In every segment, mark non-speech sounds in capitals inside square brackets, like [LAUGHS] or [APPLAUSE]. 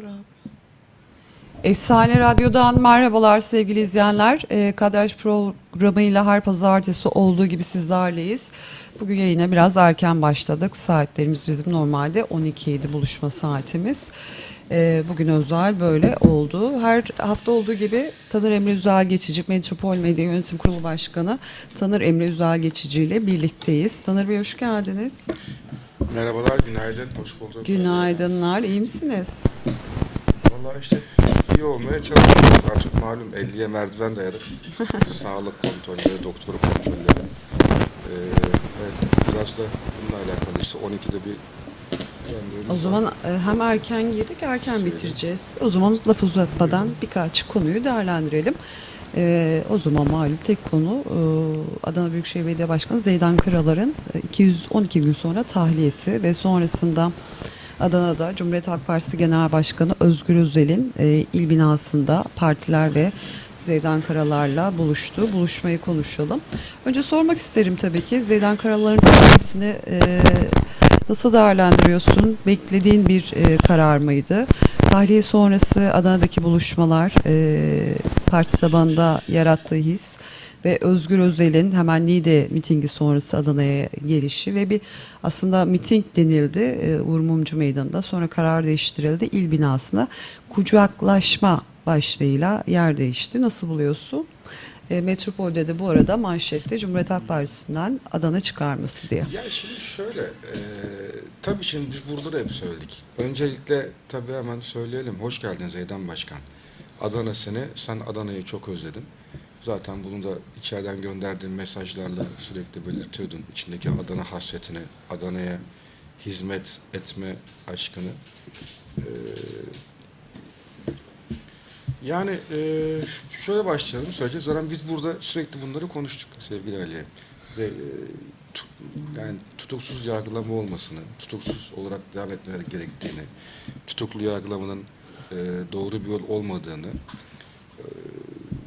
Dur abi. Efsane Radyo'dan merhabalar sevgili izleyenler. Ee, Kadraj programıyla her pazartesi olduğu gibi sizlerleyiz. Bugün yayına biraz erken başladık. Saatlerimiz bizim normalde 12 idi buluşma saatimiz. Ee, bugün özel böyle oldu. Her hafta olduğu gibi Tanır Emre Üzel Geçici Metropol Medya Yönetim Kurulu Başkanı Tanır Emre Üzel Geçici ile birlikteyiz. Tanır Bey hoş geldiniz. Merhabalar, günaydın, hoş bulduk. Günaydınlar, iyi misiniz? Vallahi işte iyi olmaya çalışıyoruz. Artık malum 50'ye merdiven dayadık. [LAUGHS] Sağlık kontrolleri, doktoru kontrolleri. Ee, evet, biraz da bununla alakalı işte 12'de bir O zaman e, hem erken girdik, erken bitireceğiz. O zaman laf uzatmadan birkaç konuyu değerlendirelim. E, o zaman malum tek konu e, Adana Büyükşehir Belediye Başkanı Zeydan Karalar'ın e, 212 gün sonra tahliyesi ve sonrasında Adana'da Cumhuriyet Halk Partisi Genel Başkanı Özgür Özel'in e, il binasında partiler ve Zeydan Karalar'la buluştu. Buluşmayı konuşalım. Önce sormak isterim tabii ki Zeydan Karalar'ın tahliyesini e, Nasıl değerlendiriyorsun? Beklediğin bir e, karar mıydı? Tahliye sonrası Adana'daki buluşmalar, e, parti tabanında yarattığı his ve Özgür Özel'in hemen Niğde mitingi sonrası Adana'ya gelişi ve bir aslında miting denildi e, Uğur Mumcu Meydanı'nda. Sonra karar değiştirildi. İl binasına kucaklaşma başlığıyla yer değişti. Nasıl buluyorsun? E, Metropol'de de bu arada manşette Cumhuriyet Halk Partisi'nden Adana çıkarması diye. Ya şimdi şöyle, e, tabii şimdi biz burada da hep söyledik. Öncelikle tabii hemen söyleyelim. Hoş geldin Zeydan Başkan. Adana seni, sen Adana'yı çok özledin. Zaten bunu da içeriden gönderdiğin mesajlarla sürekli belirtiyordun. İçindeki Adana hasretini, Adana'ya hizmet etme aşkını. Ee, yani e, şöyle başlayalım söyleyeceğiz. Zaten biz burada sürekli bunları konuştuk sevgili Ali. Ve, e, tu- yani tutuksuz yargılama olmasını, tutuksuz olarak devam etmeleri gerektiğini, tutuklu yargılamanın e, doğru bir yol olmadığını e,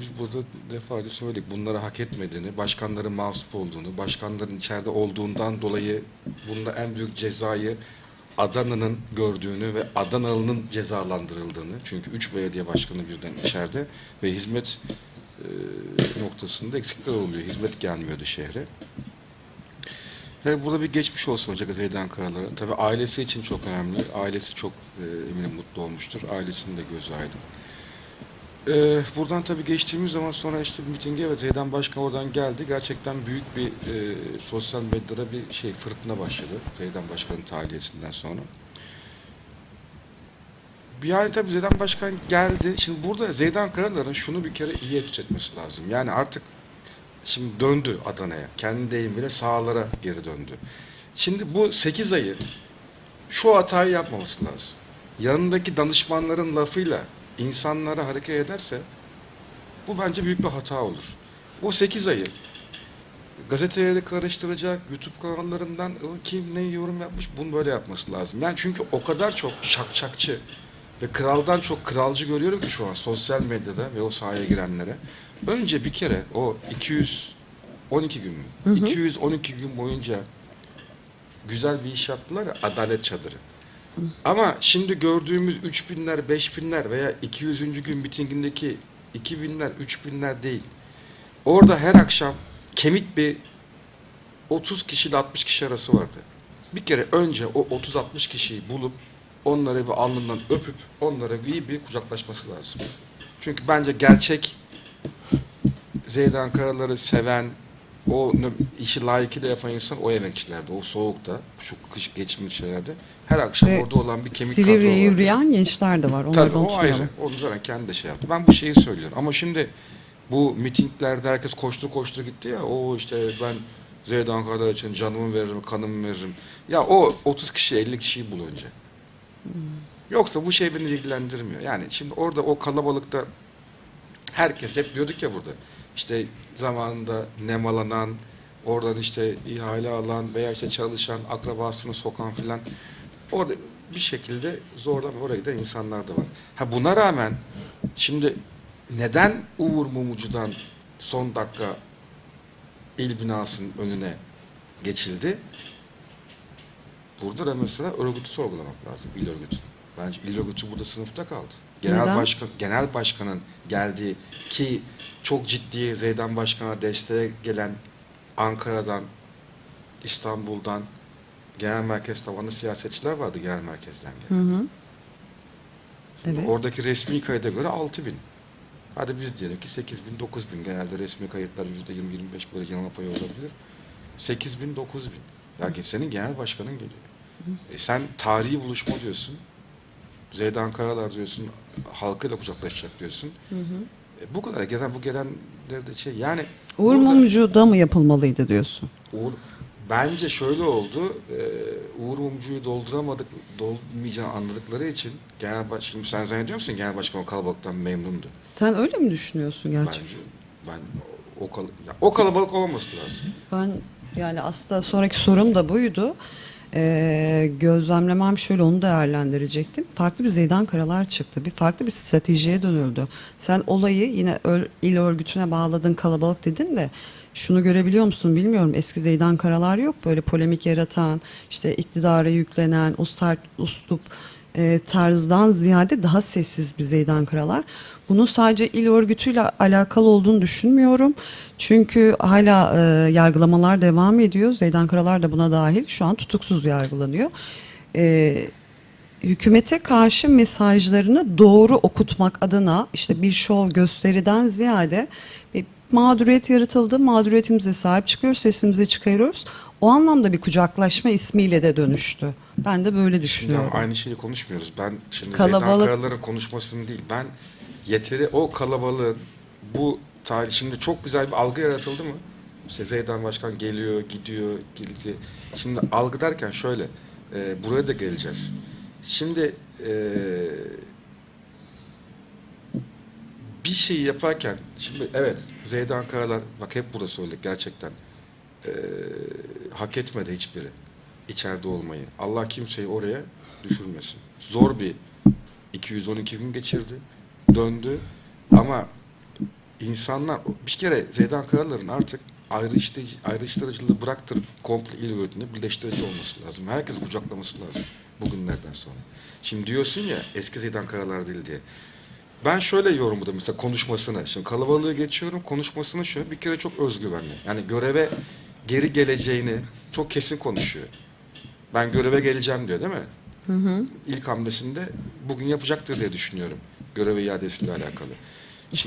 biz burada defalarca söyledik. Bunları hak etmediğini, başkanların mahsup olduğunu, başkanların içeride olduğundan dolayı bunda en büyük cezayı Adana'nın gördüğünü ve Adanalı'nın cezalandırıldığını çünkü üç belediye başkanı birden içeride ve hizmet e, noktasında eksikler oluyor. Hizmet gelmiyordu şehre. Ve burada bir geçmiş olsun olacak Zeydan Karalar'a. Tabii ailesi için çok önemli. Ailesi çok e, eminim mutlu olmuştur. Ailesinin de gözü aydın. Ee, buradan tabii geçtiğimiz zaman sonra işte mitinge evet Zeydan Başkan oradan geldi. Gerçekten büyük bir e, sosyal medyada bir şey fırtına başladı. Zeydan Başkan'ın tahliyesinden sonra. Yani tabii Zeydan Başkan geldi. Şimdi burada Zeydan Karalar'ın şunu bir kere iyi etüt etmesi lazım. Yani artık şimdi döndü Adana'ya. Kendi deyimiyle sahalara geri döndü. Şimdi bu 8 ayı şu hatayı yapmaması lazım. Yanındaki danışmanların lafıyla insanlara hareket ederse bu bence büyük bir hata olur. O 8 ayı gazeteleri karıştıracak, YouTube kanallarından "O kim ne yorum yapmış bunu böyle yapması lazım. Yani çünkü o kadar çok şakşakçı ve kraldan çok kralcı görüyorum ki şu an sosyal medyada ve o sahaya girenlere. Önce bir kere o 212 gün mü? 212 gün boyunca güzel bir iş yaptılar ya adalet çadırı. Ama şimdi gördüğümüz 3000'ler, 5000'ler veya 200. gün mitingindeki 2000'ler, 3000'ler değil. Orada her akşam kemik bir 30 kişi ile 60 kişi arası vardı. Bir kere önce o 30-60 kişiyi bulup onları bir alnından öpüp onlara iyi bir kucaklaşması lazım. Çünkü bence gerçek Zeydan Karalar'ı seven, o işi layıkıyla yapan insan o emekçilerde, o soğukta, şu kış geçmiş şeylerde her akşam Ve orada olan bir kemik kadro Silivri'ye var. yürüyen gençler de var. Onları Tabii o ayrı. Onu zaten kendi de şey yaptı. Ben bu şeyi söylüyorum. Ama şimdi bu mitinglerde herkes koştu koştu gitti ya. O işte ben Zeydan Karadağ için canımı veririm, kanımı veririm. Ya o 30 kişi 50 kişiyi bul önce. Yoksa bu şey beni ilgilendirmiyor. Yani şimdi orada o kalabalıkta herkes hep diyorduk ya burada. İşte zamanında nemalanan, oradan işte ihale alan veya işte çalışan, akrabasını sokan filan. Orada bir şekilde zorlama oraya da insanlar da var. Ha buna rağmen şimdi neden Uğur Mumucu'dan son dakika il binasının önüne geçildi? Burada da mesela örgütü sorgulamak lazım, il örgütü. Bence il örgütü burada sınıfta kaldı. Genel Neden? başkan genel başkanın geldiği ki çok ciddi Zeydan Başkan'a desteğe gelen Ankara'dan, İstanbul'dan genel merkez tavanlı siyasetçiler vardı genel merkezden gelen. Hı hı. Evet. Oradaki resmi kayıda göre 6 bin. Hadi biz diyelim ki 8 bin, 9 bin. Genelde resmi kayıtlar %20-25 böyle yanılma payı olabilir. 8 bin, 9 bin. Ya senin genel başkanın geliyor. E sen tarihi buluşma diyorsun. Zeydan Karalar diyorsun. Halkıyla kucaklaşacak diyorsun. Hı hı. E bu kadar. Gelen bu gelenler de şey yani Uğur Mumcu'da mı yapılmalıydı diyorsun? Uğur, bence şöyle oldu. E, Uğur Mumcu'yu dolduramadık, dolmayacağını anladıkları için genel baş, şimdi sen zannediyor musun genel başkan o kalabalıktan memnundu? Sen öyle mi düşünüyorsun gerçekten? Bence ben o, kal ya, o kalabalık olmaması lazım. Ben yani aslında sonraki sorum da buydu. Ee, gözlemlemem şöyle onu değerlendirecektim. Farklı bir Zeydan Karalar çıktı. Bir farklı bir stratejiye dönüldü. Sen olayı yine ör- il örgütüne bağladın kalabalık dedin de şunu görebiliyor musun bilmiyorum. Eski Zeydan Karalar yok. Böyle polemik yaratan, işte iktidara yüklenen, o sert uslup e, tarzdan ziyade daha sessiz bir Zeydan Karalar. Bunun sadece il örgütüyle alakalı olduğunu düşünmüyorum. Çünkü hala e, yargılamalar devam ediyor. Zeydan Karalar da buna dahil. Şu an tutuksuz yargılanıyor. E, hükümete karşı mesajlarını doğru okutmak adına işte bir şov gösteriden ziyade bir mağduriyet yaratıldı. Mağduriyetimize sahip çıkıyoruz, sesimizi çıkarıyoruz. O anlamda bir kucaklaşma ismiyle de dönüştü. Ben de böyle Şimdi düşünüyorum. ama aynı şeyi konuşmuyoruz. Ben şimdi Kalabalık- Zeydan Karalar'ın konuşmasını değil. Ben yeteri o kalabalığın bu tarih şimdi çok güzel bir algı yaratıldı mı? İşte Zeydan Başkan geliyor, gidiyor, geldi. Şimdi algı derken şöyle, e, buraya da geleceğiz. Şimdi e, bir şeyi yaparken, şimdi evet Zeydan Karalar, bak hep burada söyledik gerçekten, e, hak etmedi hiçbiri içeride olmayı. Allah kimseyi oraya düşürmesin. Zor bir 212 gün geçirdi, döndü ama insanlar bir kere Zeydan Karalar'ın artık ayrıştırıcı, ayrıştırıcılığı bıraktırıp komple il örgütüne birleştirici olması lazım. Herkes kucaklaması lazım bugünlerden sonra. Şimdi diyorsun ya eski Zeydan Karalar değil diye. Ben şöyle yorumladım mesela konuşmasını. Şimdi kalabalığı geçiyorum konuşmasını şöyle bir kere çok özgüvenli. Yani göreve geri geleceğini çok kesin konuşuyor. Ben göreve geleceğim diyor değil mi? Hı hı. İlk hamlesinde bugün yapacaktır diye düşünüyorum. Görev iadesiyle alakalı.